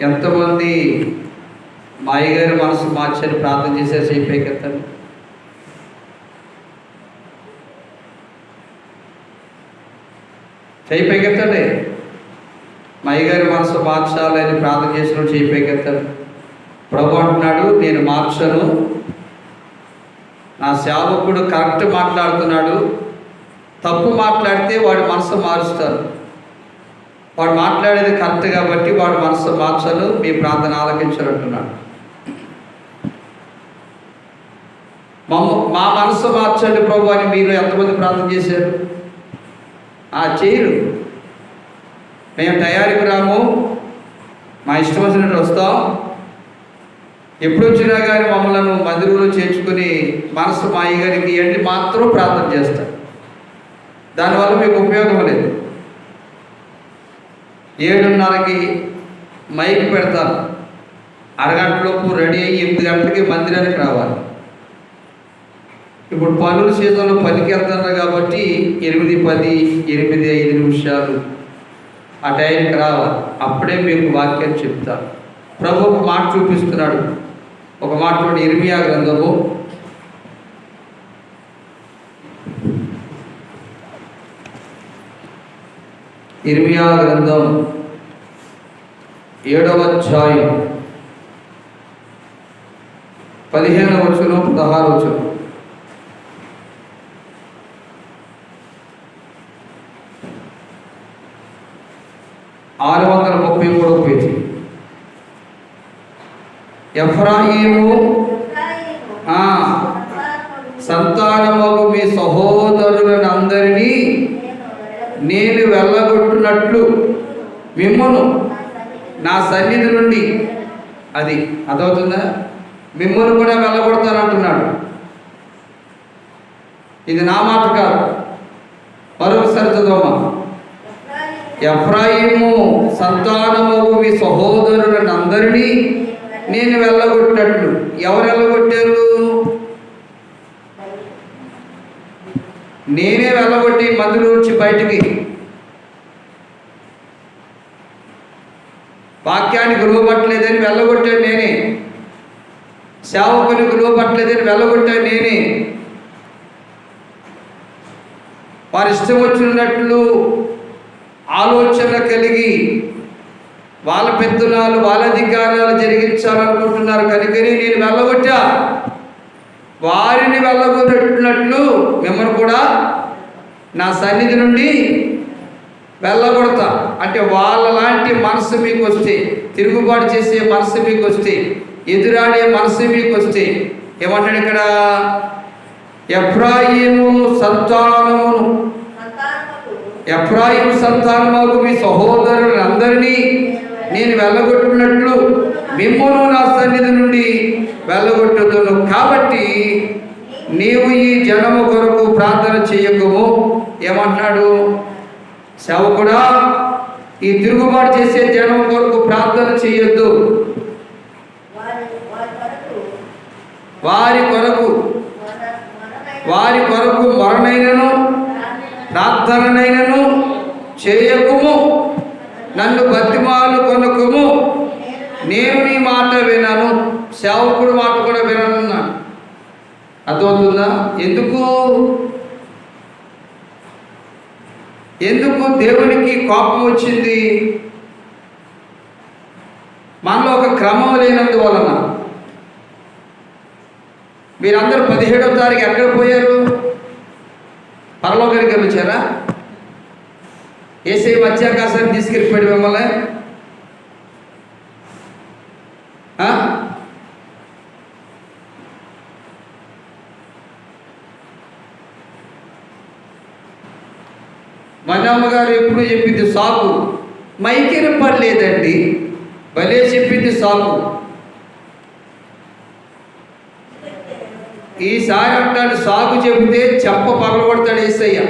ఎంతమంది మాయగారి మనసు మార్చని ప్రార్థన చేశారు చెప్పేకెత్తండి చేయిపోకెత్తండి మా అయ్యగారి మనసు మార్చాలని ప్రార్థన చేసిన చేయిపోకెత్తాడు ప్రభు అంటున్నాడు నేను మార్చను. నా సేవకుడు కరెక్ట్ మాట్లాడుతున్నాడు. తప్పు మాట్లాడితే వాడి మనసు మారుస్తాను వాడు మాట్లాడేది కరెక్ట్ కాబట్టి వాడు మనసు మార్చలు మీ ప్రార్థన ఆలకించాలంటున్నాడు మా మనసు మార్చండి ప్రభు అని మీరు ఎంతమంది ప్రార్థన చేశారు? ఆ చేయరు. మేము తయారీకి రాము మా ఇష్టం వచ్చినట్టు వస్తాం. ఎప్పుడు వచ్చినా కానీ మమ్మల్ని మందిరంలో చేర్చుకుని మనసు మా అయ్యగారికి ఇవ్వండి మాత్రం ప్రార్థన చేస్తాం. దానివల్ల మీకు ఉపయోగం లేదు. ఏడున్నరకి మైక్ పెడతాను. అరగంటలోపు రెడీ అయ్యి ఎనిమిది గంటలకి మందిరానికి రావాలి. ఇప్పుడు పనుల సీజన్లో పనికి వెళ్తున్నారు కాబట్టి ఎనిమిది పది ఎనిమిది ఐదు నిమిషాలు ఆ టైంకి రావాలి. అప్పుడే మీకు వాక్యం చెప్తాను. ప్రభు ఒక మాట చూపిస్తున్నాడు. ఒక మాట ఇరిమియా గ్రంథము ఇర్మియా గ్రంథం ఏడవ అధ్యాయం పదిహేను వచనం పదహారు వచనం. ఆరు వందల ముప్పై మూడవ పేజీ. ఎఫ్రాయిము ఆ, మీ సహోదరులను అందరినీ నేను వెళ్ళగొట్టునట్లు మిమ్మును నా సన్నిధి నుండి అది అదవుతుందా మిమ్మల్ని కూడా వెళ్ళగొడతానంటున్నాడు. ఇది నా మాట కాదు. మరొకసారి చదవమా ఎఫ్రాయిము సంతానము మీ సహోదరులను అందరినీ నేను వెళ్ళగొట్టినట్లు. ఎవరు వెళ్ళగొట్టారు? నేనే వెళ్ళగొట్టి మందులో నుంచి బయటికి వాక్యానికి లోబట్టలేదని వెళ్ళగొట్టాను నేనే. సేవకునికి లోబట్టలేదని వెళ్ళగొట్టాను నేనే. వారి ఇష్టం వచ్చినట్లు ఆలోచన కలిగి వాళ్ళ పెత్తనాలు వాళ్ళ అధికారాలు జరిగించాలనుకుంటున్నారు. కనుకనే నేను వెళ్ళగొట్టా. వారిని వెళ్ళగొట్టినట్లు మిమ్మల్ని కూడా నా సన్నిధి నుండి వెళ్ళగొడతా. అంటే వాళ్ళ లాంటి మనసు మీకు వస్తే తిరుగుబాటు చేసే మనసు మీకు వస్తే ఎదురాడే మనసు మీకు వస్తే ఏమంటాడు ఇక్కడ? ఎఫ్రాయిము సంతానమును ఎఫ్రాయిం సంతానముకు మీ సహోదరులందరినీ నేను వెళ్ళగొట్టినట్లు మిమ్మల్ని నా సన్నిధి నుండి వెళ్ళగొట్టుతును కాబట్టి నీవు ఈ జనము కొరకు ప్రార్థన చేయకము. ఏమంటున్నాడు? సేవకుడా ఈ తిరుగుబాటు చేసే జనం కొరకు ప్రార్థన చేయొద్దు. వారి కొరకు వారి కొరకు మరణైనను ప్రార్థననైనను చేయకుము నన్ను బతిమాలు కొనకుము. నేను నీ మాట వినను సేవకుడు మాట కూడా వినను అర్థమవుతుందా? ఎందుకు? ఎందుకు దేవునికి కోపం వచ్చింది? మనలో ఒక క్రమం లేనందువలన. మీరందరూ పదిహేడవ తారీఖు ఎక్కడ పోయారు? పరలోకానికి వచ్చారా ఏసై మత్స్యాకాశాన్ని తీసుకెళ్ళిపోయాడు మిమ్మల్ని ఆ? మన అమ్మగారు ఎప్పుడు చెప్పింది సాకు. మైకిన పడలేదండి భలే చెప్పింది సాకు. ఈసారి అంటాడు సాగు చెబితే చెప్ప పగలగొడతాడు ఏసయ్య.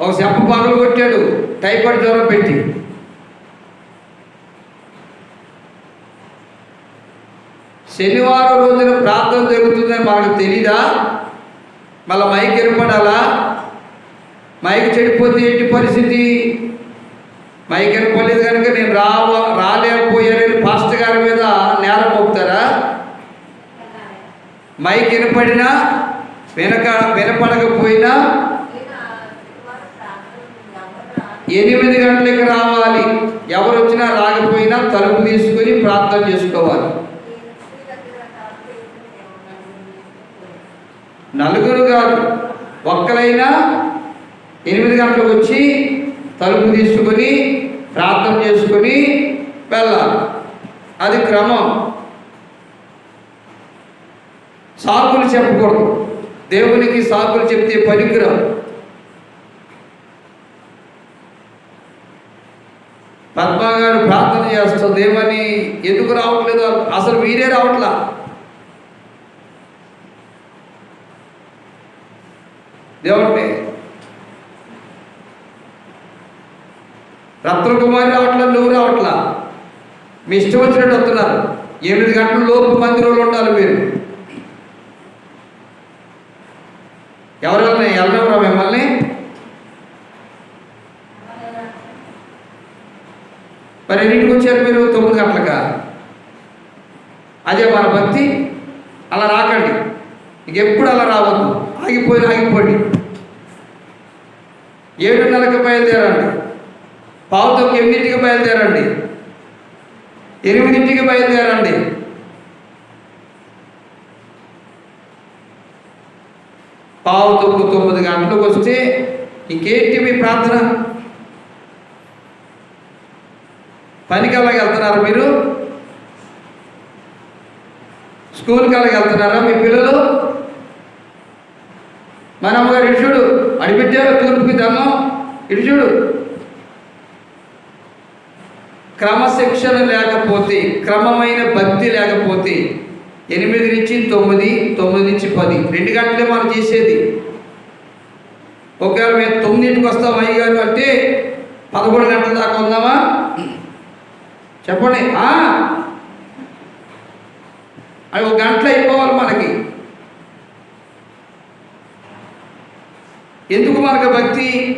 ఒక చెప్ప పగలు కొట్టాడు టైఫాయిడ్ జ్వరం పెట్టి. శనివారం రోజున ప్రార్థన జరుగుతుందని మాకు తెలీదా? మళ్ళీ మైక్ ఏర్పడాలా మైక్ చెడిపోతే ఏంటి పరిస్థితి? మైక్ ఏర్పడలేదు కనుక నేను రావ రాలేకపోయానని పాస్ట్ గారి మీద నేల మోపుతారా? మైక్ వినపడినా? వినక వినపడకపోయినా? ఎనిమిది గంటలకు రావాలి. ఎవరు వచ్చినా రాకపోయినా తలుపు తీసుకొని ప్రార్థన చేసుకోవాలి. నలుగురు కాదు. ఒక్కలైనా ఎనిమిది గంటలకు వచ్చి తలుపు తీసుకొని ప్రార్థన చేసుకొని వెళ్ళాలి. అది క్రమం. సాకులు చెప్పకూడదు. దేవునికి సాకులు చెప్తే పనికిరావు పద్మ గారు ప్రార్థన చేస్తుంది ఏమని ఎందుకు రావట్లేదు? అసలు మీరే రావట్లా? దేవుడిని రత్నకుమారి రావట్లా నువ్వు రావట్లా మీ ఇష్టం వచ్చినట్టు వస్తున్నారు. ఎనిమిది గంటల లోపు మందిరంలో ఉండాలి మీరు. ఎవరెళ్ళని వెళ్ళవరా మిమ్మల్ని? మరి ఎన్నింటికి వచ్చారు మీరు? తొమ్మిది గంటలకా? అదే మన భక్తి. అలా రాకండి. ఇంకెప్పుడు అలా రావద్దు. ఆగిపోయిన ఆగిపోండి. ఏడున్నరకు బయలుదేరండి. పావుతో ఎనిమిదింటికి బయలుదేరండి. ఎనిమిదింటికి బయలుదేరండి. పావు తొమ్మిది తొమ్మిది గంటలకు వస్తే ఇంకేంటి మీ ప్రార్థన? పనికి అలాగే వెళ్తున్నారా మీరు? స్కూల్కి అలాగే వెళ్తున్నారా మీ పిల్లలు? మన అమ్మగారు ఇటు చూడు. అడిపెట్టారు తూర్పుకి ధర్మం. ఇటు చూడు. క్రమశిక్షణ లేకపోతే క్రమమైన భక్తి లేకపోతే ఎనిమిది నుంచి తొమ్మిది తొమ్మిది నుంచి పది. రెండు గంటలే మనం చేసేది. ఒకవేళ మేము తొమ్మిదింటికి వస్తాం అయ్యగారు అంటే పదకొండు గంటల దాకా ఉందామా? చెప్పండి. అది ఒక గంటలో అయిపోవాలి మనకి. ఎందుకు మనకు భక్తి?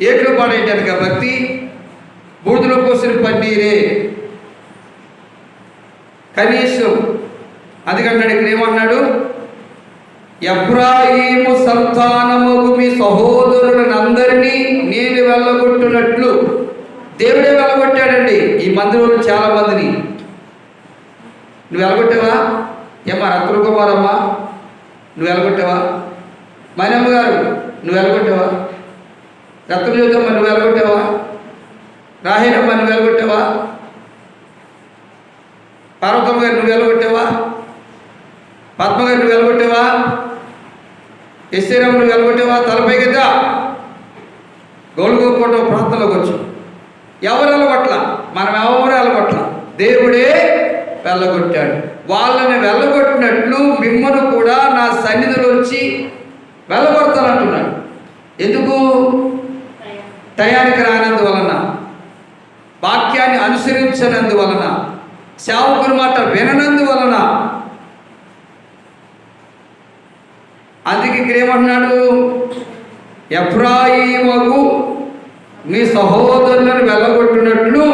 ఏకులు పాడేటానికి భక్తి? బూడిదలో పోసిన పన్నీరే. కనీసం అందుకంటాడు ఇక్కడ ఏమన్నాడు? ఎబ్రాహీము సంతానముకు మీ సహోదరులందరినీ నేను వెళ్ళగొట్టినట్లు. దేవుడే వెళ్ళగొట్టాడండి ఈ మందిరంలో చాలా మందిని నువ్వు వెళ్ళగొట్టావా? ఏమ్మా రత్నకుమారమ్మ నువ్వు వెళ్ళగొట్టావా? మనమ్మ గారు నువ్వు వెళ్ళగొట్టావా? యుద్ధమ్మ నువ్వు వెళ్ళగొట్టావా? రాహిరమ్మ నువ్వు వెళ్ళగొట్టావా? పార్వతమ్మ గారు నువ్వు వెళ్ళగొట్టావా? పద్మ గారు నువ్వు వెళ్ళగొట్టావా? ఎస్సీరామ్ నువ్వు వెళ్ళగొట్టావా? తలపై కదా గోలుగోకోట ప్రాంతంలోకి వచ్చు. ఎవరు వెళ్ళగొట్ల మనం ఎవరు వెళ్ళగొట్ల దేవుడే వెళ్ళగొట్టాడు. వాళ్ళని వెళ్ళగొట్టినట్లు మిమ్మను కూడా నా సన్నిధిలోంచి వెళ్ళగొడతానంటున్నాడు ఎందుకు? టయానికి రానందువలన వాక్యాన్ని అనుసరించనందువలన సేవకుని మాట విననందువలన. అందుకే ఇక్కడ ఏమంటున్నాడు? ఎఫ్రాయిమకు మీ సహోదరులను వెళ్ళగొట్టినట్లు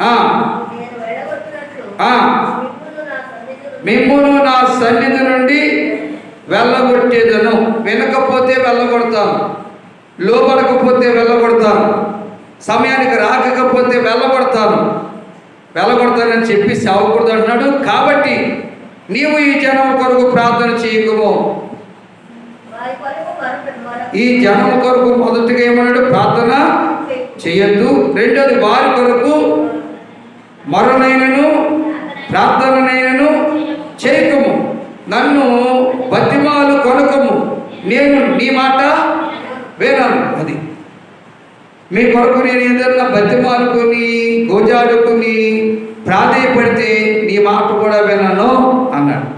ఆ, నా మిమ్మును నా సన్నిధి వెళ్ళగొడతాను లోపడకపోతే వెళ్ళగొడతాను సమయానికి రాకపోతే వెళ్ళగొడతాను వెళ్ళగొడతానని చెప్పి సేవకూడదు అంటున్నాడు. కాబట్టి నీవు ఈ జనం కొరకు ప్రార్థన చేయకము. ఈ జనం కొరకు మొదటిగా ఏమన్నాడు? ప్రార్థన చేయొద్దు. రెండోది వారి కొరకు మరణైనను ప్రార్థననైనను చేయకము. నన్ను బతిమాలు కొనకము. నేను నీ మాట వేరాను అది. మీ కొరకు నేను ఏదైనా బతిమాలుకొని గోజాడుకొని ప్రాధేయపడితే నీ మాట కూడా వినను అన్నాడు.